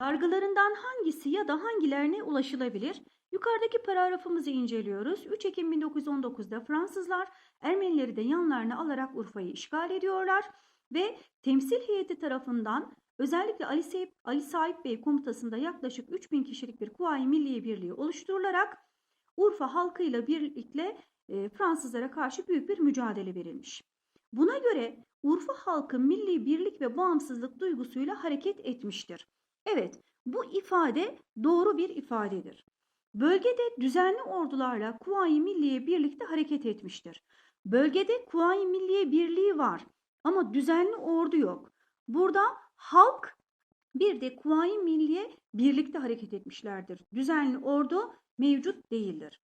Yargılarından hangisi ya da hangilerine ulaşılabilir? Yukarıdaki paragrafımızı inceliyoruz. 3 Ekim 1919'da Fransızlar Ermenileri de yanlarına alarak Urfa'yı işgal ediyorlar ve temsil heyeti tarafından özellikle Ali, Seyip, Ali Sahip Bey komutasında yaklaşık 3000 kişilik bir Kuvayi Milliye Birliği oluşturularak Urfa halkıyla birlikte e, Fransızlara karşı büyük bir mücadele verilmiş. Buna göre Urfa halkı milli birlik ve bağımsızlık duygusuyla hareket etmiştir. Evet, bu ifade doğru bir ifadedir. Bölgede düzenli ordularla Kuvayi Milliye birlikte hareket etmiştir. Bölgede Kuvayi Milliye Birliği var ama düzenli ordu yok. Burada halk bir de Kuvayi Milliye birlikte hareket etmişlerdir. Düzenli ordu mevcut değildir.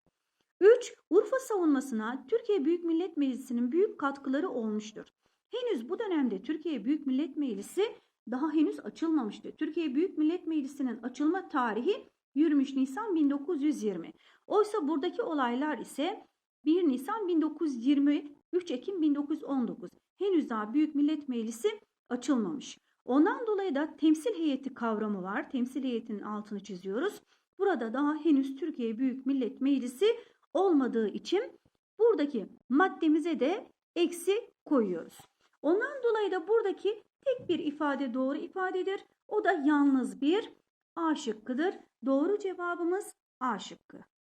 3. Urfa savunmasına Türkiye Büyük Millet Meclisi'nin büyük katkıları olmuştur. Henüz bu dönemde Türkiye Büyük Millet Meclisi daha henüz açılmamıştı. Türkiye Büyük Millet Meclisi'nin açılma tarihi 23 Nisan 1920. Oysa buradaki olaylar ise 1 Nisan 1920, 3 Ekim 1919. Henüz daha Büyük Millet Meclisi açılmamış. Ondan dolayı da temsil heyeti kavramı var. Temsil heyetinin altını çiziyoruz. Burada daha henüz Türkiye Büyük Millet Meclisi olmadığı için buradaki maddemize de eksi koyuyoruz. Ondan dolayı da buradaki tek bir ifade doğru ifadedir. O da yalnız bir A şıkkıdır. Doğru cevabımız A şıkkı.